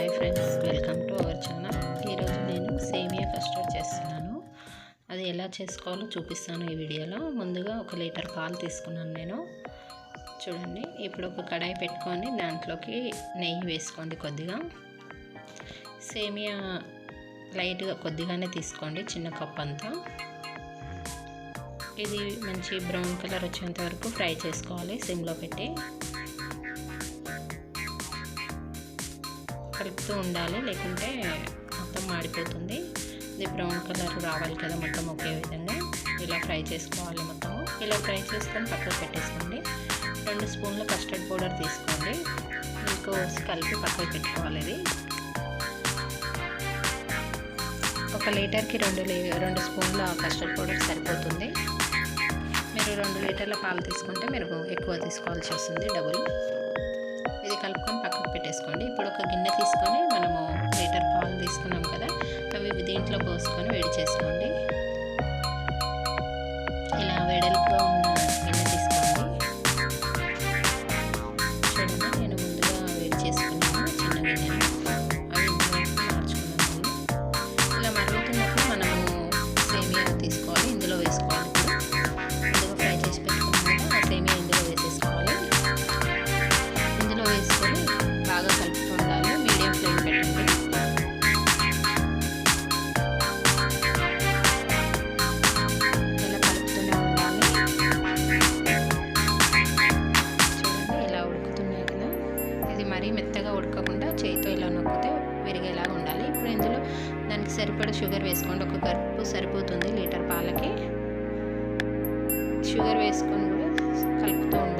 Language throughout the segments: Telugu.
Hi friends welcome to our channel. ఈరోజు నేను సేమియా కస్టర్డ్ చేస్తున్నాను. అది ఎలా చేసుకోవాలో చూపిస్తాను ఈ వీడియోలో. ముందుగా ఒక లీటర్ పాలు తీసుకున్నాను నేను. చూడండి ఇప్పుడు ఒక కడాయి పెట్టుకొని దాంట్లోకి నెయ్యి వేసుకోండి కొద్దిగా. సేమియా లైట్గా కొద్దిగానే తీసుకోండి చిన్న కప్ అంతా. ఇది మంచి బ్రౌన్ కలర్ వచ్చేంత వరకు ఫ్రై చేసుకోవాలి సిమ్లో పెట్టి. కలుపుతూ ఉండాలి లేకుంటే మొత్తం మాడిపోతుంది. ఇది బ్రౌన్ కలర్ రావాలి కదా మొత్తం ఒకే విధంగా. ఇలా ఫ్రై చేసుకోవాలి మొత్తం ఇలా ఫ్రై చేసుకొని పక్కకు పెట్టేసుకోండి. రెండు స్పూన్ల కస్టర్డ్ పౌడర్ తీసుకోండి. మీకు కలిపి పక్కకు పెట్టుకోవాలి ఇది. ఒక లీటర్కి రెండు రెండు స్పూన్ల కస్టర్డ్ పౌడర్ సరిపోతుంది. మీరు రెండు లీటర్ల పాలు తీసుకుంటే మీరు ఎక్కువ తీసుకోవాల్సి వస్తుంది డబుల్. ఇది కలుపుకొని పెట్టేసుకోండి ఇప్పుడు ఒక గిన్నె తీసుకొని మనము లీటర్ పాలు తీసుకున్నాం కదా అవి దీంట్లో పోసుకొని వేడి చేసుకోండి. ఇలా వేడలు దానికి సరిపడా షుగర్ వేసుకోండి. ఒక కప్పు సరిపోతుంది లీటర్ పాలకి. షుగర్ వేసుకొని కూడా కలుపుతూ ఉండాలి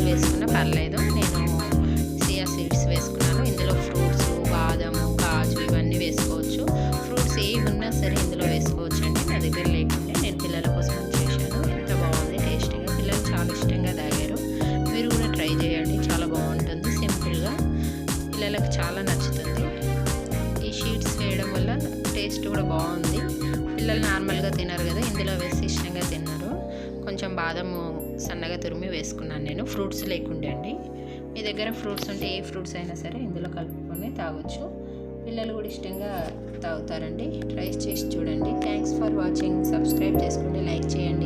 ఏం వేసుకున్నా పర్లేదు. నేను సియా సీడ్స్ వేసుకున్నాను. ఇందులో ఫ్రూట్స్ బాదము కాజు ఇవన్నీ వేసుకోవచ్చు. ఫ్రూట్స్ ఏవి ఉన్నా సరే ఇందులో వేసుకోవచ్చు అండి నా దగ్గర లేకుంటే నేను పిల్లల కోసం చేశాను. ఎంత బాగుంది టేస్టీగా. పిల్లలు చాలా ఇష్టంగా తాగారు. మీరు కూడా ట్రై చేయండి. చాలా బాగుంటుంది. సింపుల్గా పిల్లలకు చాలా నచ్చుతుంది. ఈ షీట్స్ వేయడం వల్ల టేస్ట్ కూడా బాగుంది. పిల్లలు నార్మల్గా తినరు కదా. ఇందులో వేసి కొంచెం బాదము సన్నగా తురిమి వేసుకున్నాను నేను. ఫ్రూట్స్ లేకుండే అండి. మీ దగ్గర ఫ్రూట్స్ ఉంటే ఏ ఫ్రూట్స్ అయినా సరే ఇందులో కలుపుకొని తాగొచ్చు. పిల్లలు కూడా ఇష్టంగా తాగుతారండి. ట్రై చేసి చూడండి. థ్యాంక్స్ ఫర్ వాచింగ్ సబ్స్క్రైబ్ చేసుకోండి. లైక్ చేయండి.